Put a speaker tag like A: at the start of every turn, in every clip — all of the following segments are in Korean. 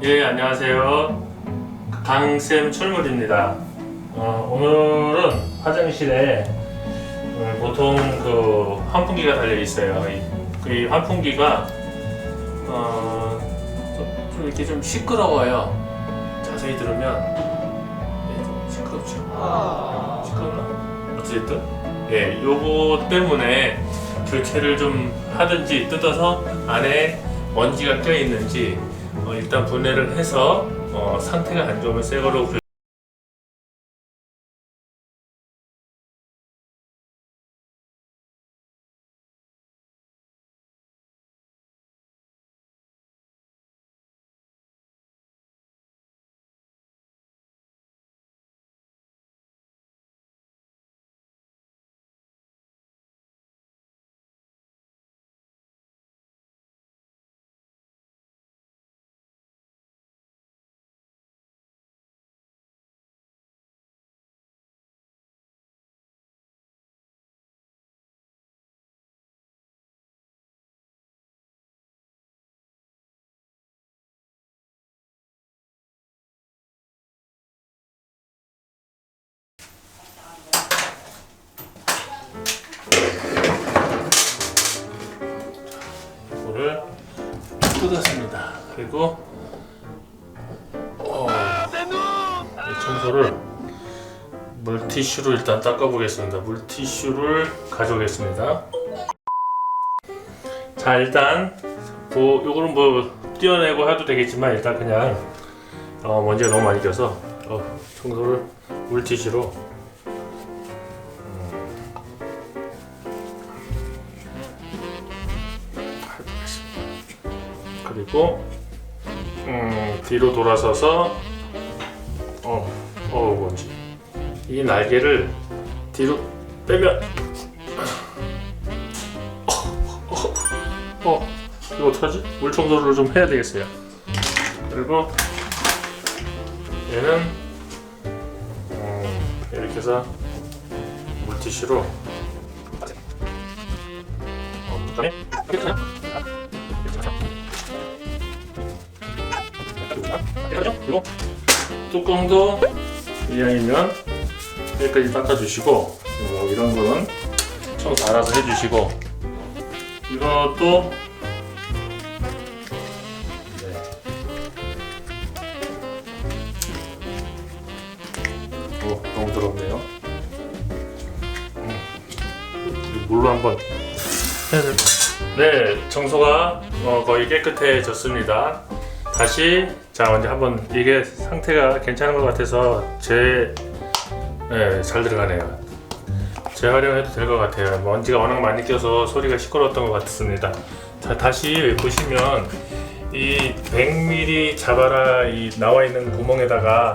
A: 예, 안녕하세요. 강쌤 철물입니다. 어, 오늘은 화장실에 어, 보통 그 환풍기가 달려 있어요. 이, 그 환풍기가 어, 좀, 좀 이렇게 좀 시끄러워요. 자세히 들으면 네, 좀 시끄럽죠. 시끄럽나? 어쨌든 예, 요거 때문에 교체를 좀 하든지 뜯어서 안에 먼지가 껴 있는지 어, 일단 분해를 해서 어, 상태가 안 좋으면 새 거로 그리고 어, 이 청소를 물티슈로 일단 닦아보겠습니다. 물티슈를 가져오겠습니다. 자 일단 뭐 요거는 뭐 떼어내고 해도 되겠지만 일단 그냥 어, 먼지가 너무 많이 껴서 어, 청소를 물티슈로 그리고 음, 뒤로 돌아서서 어, 어 뭔지 이 날개를 뒤로 빼면 어, 어, 어 이거 어떡하지? 물 청소를 좀 해야 되겠어요. 그리고 얘는 음, 이렇게 해서 물티슈로 어, 그다음에 이렇게 해서 그리고 뚜껑도 이왕이면 여기까지 닦아주시고 뭐 이런 거는 청소 알아서 해주시고 이것도 네. 오, 너무 더럽네요. 음, 물로 한번 해야 될 것 같아요. 네, 청소가 어, 거의 깨끗해졌습니다. 다시 자 먼저 한번 이게 상태가 괜찮은 것 같아서 재 네, 잘 들어가네요. 재활용해도 될 것 같아요. 먼지가 워낙 많이 껴서 소리가 시끄러웠던 것 같습니다. 자 다시 보시면 이 100mm 잡아라 이 나와 있는 구멍에다가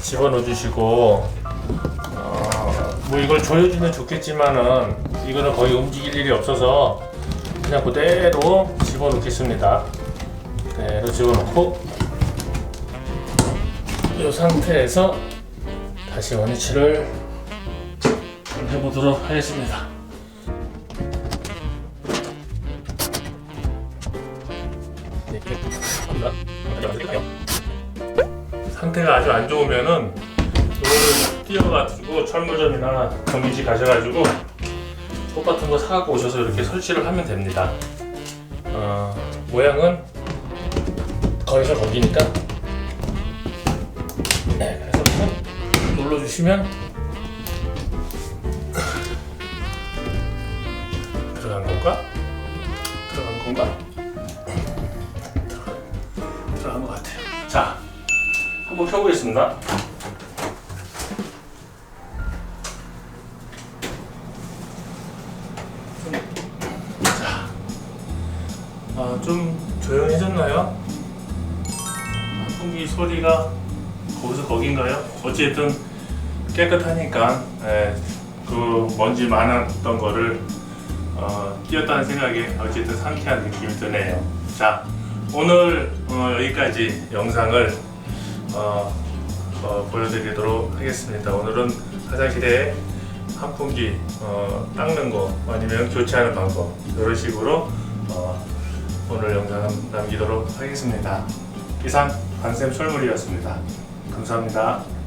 A: 집어넣어 주시고 어, 뭐 이걸 조여주면 좋겠지만은 이거는 거의 움직일 일이 없어서 그냥 그대로 집어넣겠습니다. 그대로 집어넣고 이 상태에서 다시 원위치를 해보도록 하겠습니다. 상태가 아주 안 좋으면은 이거를 띄어가지고 철물점이나 경기지 가셔가지고 꽃 같은 거 사갖고 오셔서 이렇게 설치를 하면 됩니다. 어, 모양은 거기서 거기니까 네, 그래서 꾹 눌러주시면 들어간 건가? 들어간 건가? 들어간, 들어간 것 같아요. 자, 한번 켜보겠습니다. 자, 아, 좀 조용해졌나요? 환풍기 소리가 거긴가요? 어쨌든 깨끗하니까 예, 그 먼지 많았던 거를 어, 띄었다는 생각에 어쨌든 상쾌한 느낌이 드네요. 자 오늘 어, 여기까지 영상을 어, 어, 보여드리도록 하겠습니다. 오늘은 화장실에 환풍기 어, 닦는 거 아니면 교체하는 방법 이런 식으로 어, 오늘 영상 남기도록 하겠습니다. 이상 관샘 철물이었습니다. 감사합니다.